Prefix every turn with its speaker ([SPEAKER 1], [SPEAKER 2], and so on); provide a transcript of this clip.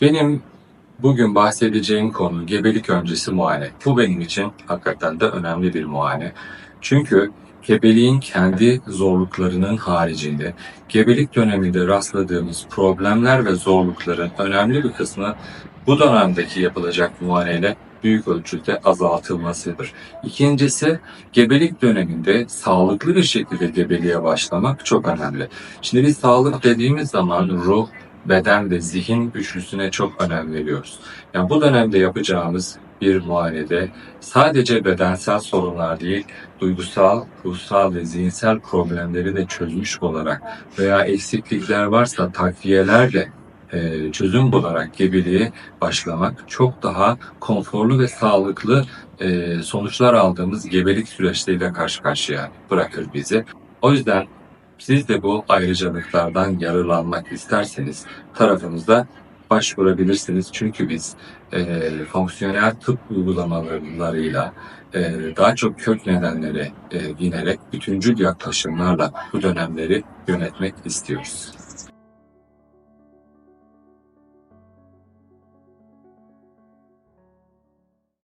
[SPEAKER 1] Benim bugün bahsedeceğim konu gebelik öncesi muayene. Bu benim için hakikaten de önemli bir muayene. Çünkü gebeliğin kendi zorluklarının haricinde gebelik döneminde rastladığımız problemler ve zorlukların önemli bir kısmı bu dönemdeki yapılacak muayeneyle büyük ölçüde azaltılmasıdır. İkincisi gebelik döneminde sağlıklı bir şekilde gebeliğe başlamak çok önemli. Şimdi biz sağlık dediğimiz zaman ruh, beden ve zihin üçlüsüne çok önem veriyoruz. Yani bu dönemde yapacağımız bir muayenede sadece bedensel sorunlar değil, duygusal, ruhsal ve zihinsel problemleri de çözmüş olarak veya eksiklikler varsa takviyelerle e, çözüm bularak gebeliğe başlamak çok daha konforlu ve sağlıklı e, sonuçlar aldığımız gebelik süreçleriyle karşı karşıya bırakır bizi. O yüzden siz de bu ayrıcalıklardan yararlanmak isterseniz tarafımızda başvurabilirsiniz. Çünkü biz e, fonksiyonel tıp uygulamalarıyla e, daha çok kök nedenlere e, inerek bütüncül yaklaşımlarla bu dönemleri yönetmek istiyoruz.